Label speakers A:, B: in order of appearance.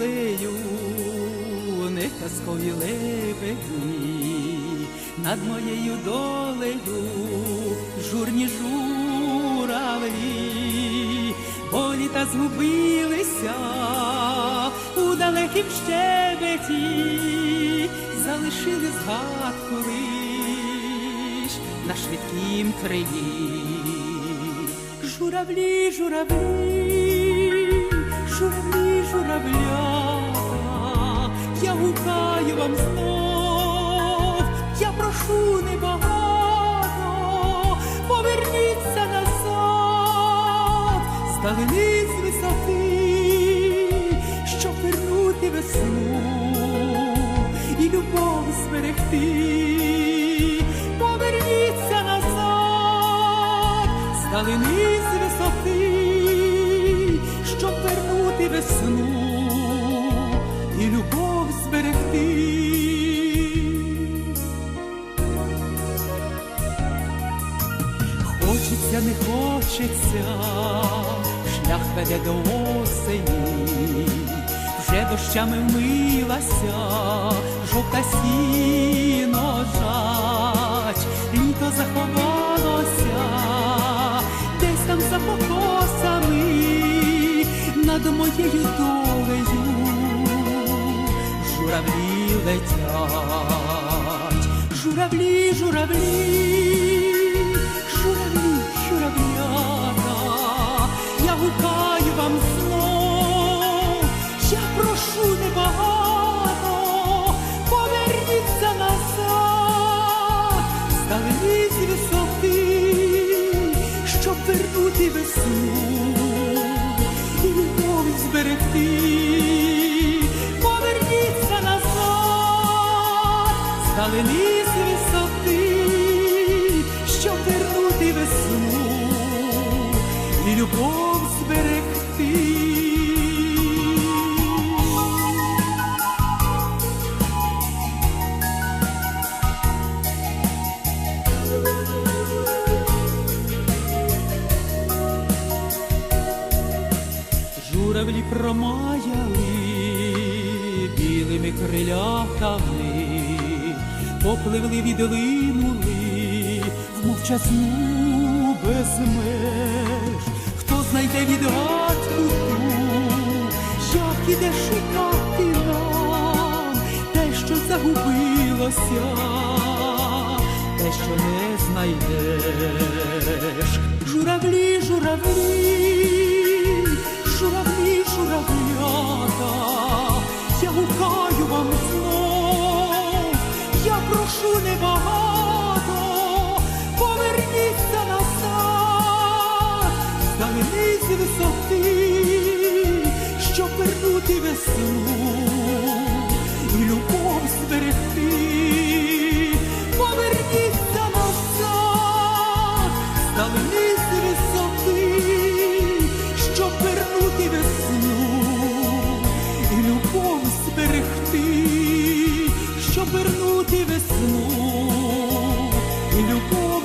A: долею, не казкові лебеді, над моєю долею, журні журавлі, бо літа згубилися у далекім щебеті, залишили згадку лиш на швидкім крилі. Журавлі, журавлі, журавлі, журавлята, я гукаю вам знов, я прошу небагато, поверніться назад, сталини з висоти, щоб вернути весну і любов зберегти, поверніться назад, сталини з висоти, Хочеться, не хочеться, шлях веде до осені, вже дощами вмилася, жовта сіно жать, літо заховалося, десь там за покосами, над моєю долею, журавлі летять, журавлі, журавлі, вернути весну. І любов зберегти. Поверніться назад, сталини з висоти, щоб вернути весну. І любов Журавлі промаяли білими крилятами, попливли відлинули в мовчазну без меж. Хто знайде відгадку як іде шукати нам те, що загубилося, те, що не знайдеш. Журавлі, журавлі, вернути і любов зберегти. Поверніться назад, сталини з висоти, щоб вернути весну. І любов зберегти, щоб вернути весну. І любов